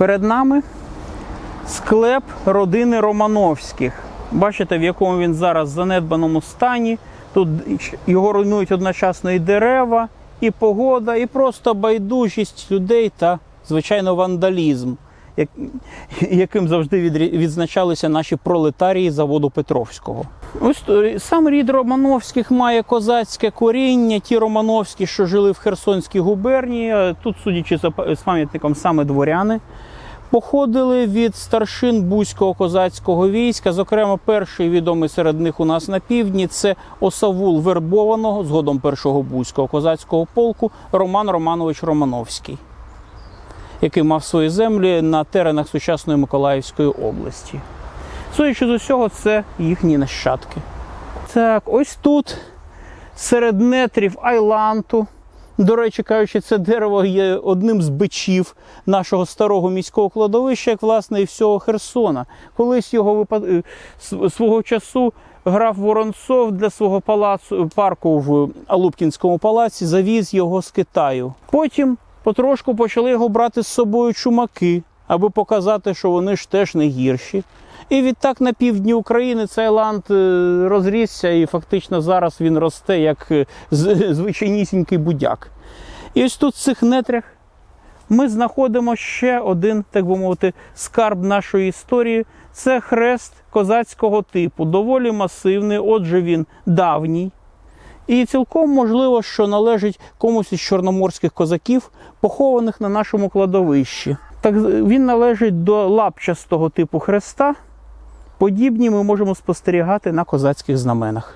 Перед нами склеп родини Романовських. Бачите, в якому він зараз занедбаному стані. Тут його руйнують одночасно і дерева, і погода, і просто байдужість людей та, звичайно, вандалізм, яким завжди відзначалися наші пролетарії заводу Петровського. Ось сам рід Романовських має козацьке коріння. Ті Романовські, що жили в Херсонській губернії, тут, судячи за пам'ятником, саме дворяни походили від старшин Бузького козацького війська. Зокрема, перший відомий серед них у нас на півдні це осавул вербованого, згодом першого Бузького козацького полку Роман Романович Романовський, який мав свої землі на теренах сучасної Миколаївської області. Судячи з усього, це їхні нащадки. Так, ось тут, серед нетрів Айланту. До речі, кажучи, це дерево є одним з бичів нашого старого міського кладовища, як власне і всього Херсона. Колись його випад... е, свого часу граф Воронцов для свого палацу парку в Алупкінському палаці завіз його з Китаю. Потім потрошку почали його брати з собою чумаки, аби показати, що вони ж теж не гірші. І відтак на півдні України цей ланд е, розрісся, і фактично зараз він росте як е, звичайнісінький будяк. І ось тут в цих нетрях ми знаходимо ще один, так би мовити, скарб нашої історії. Це хрест козацького типу, доволі масивний, отже, він давній. І цілком можливо, що належить комусь із чорноморських козаків, похованих на нашому кладовищі. Так він належить до лапчастого типу хреста. Подібні ми можемо спостерігати на козацьких знаменах.